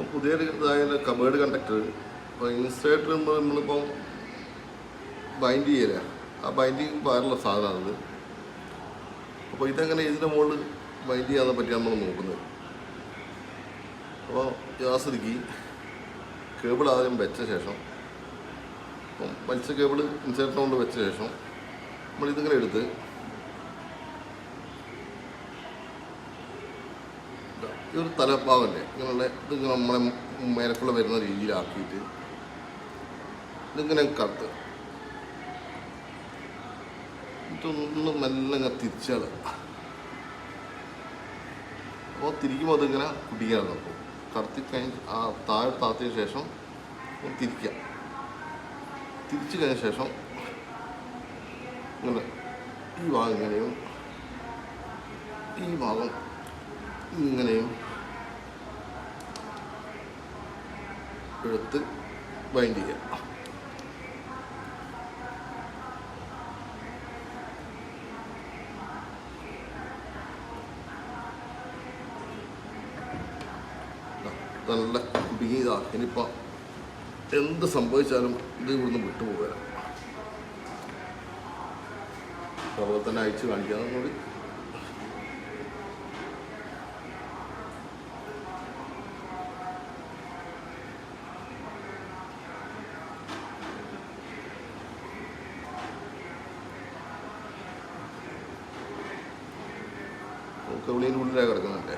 അപ്പം പുതിയൊരു ഇതായാലും കബേർഡ് കണ്ടക്ടർ ഇപ്പോൾ ഇൻസ്റ്റേറ്റർ നമ്മളിപ്പം ബൈൻഡ് ചെയ്യല. ആ ബൈൻഡിങ് പാറുള്ള സാധനമാണത്. അപ്പോൾ ഇതെങ്ങനെ ഇതിന്റെ മുകളിൽ ബൈൻഡ് ചെയ്യാതെ പറ്റി നമ്മൾ നോക്കുന്നത്? അപ്പോൾ യാസതിക്ക് കേബിൾ ആദ്യം വെച്ച ശേഷം വലിച്ച കേബിൾ ഇൻസേറ്റർ കൊണ്ട് വെച്ച ശേഷം നമ്മളിതിങ്ങനെ എടുത്ത് ഈ ഒരു തലപ്പാവല്ലേ? ഇങ്ങനെയുള്ള ഇതിങ്ങനെ നമ്മളെ മേലക്കുള്ള വരുന്ന രീതിയിലാക്കിയിട്ട് ഇതിങ്ങനെ കത്ത്. ഇതൊന്ന് മെല്ലെ ഇങ്ങനെ തിരിച്ചാൽ അപ്പോൾ തിരിക്കുമ്പോൾ അതിങ്ങനെ കുടിക്കാൻ നോക്കും കടത്തി കഴിഞ്ഞ് ആ താഴെ താത്തിയ ശേഷം തിരിക്കാം. തിരിച്ചു കഴിഞ്ഞ ശേഷം ഇങ്ങനെ ഈ ഭാഗം ഇങ്ങനെയും ഈ ഭാഗം ഇങ്ങനെയും എടുത്ത് ബൈൻഡ് ചെയ്യാം നല്ല ബീതാ ഇനിയിപ്പോൾ എന്ത് സംഭവിച്ചാലും ഇത് ഇവിടുന്ന് വിട്ടുപോകാം അതുപോലെ തന്നെ അയച്ച് കാണിക്കാതെ കൂടി എവിടെയും ഉള്ളിലാണ് കിടക്കുന്നുണ്ടേ.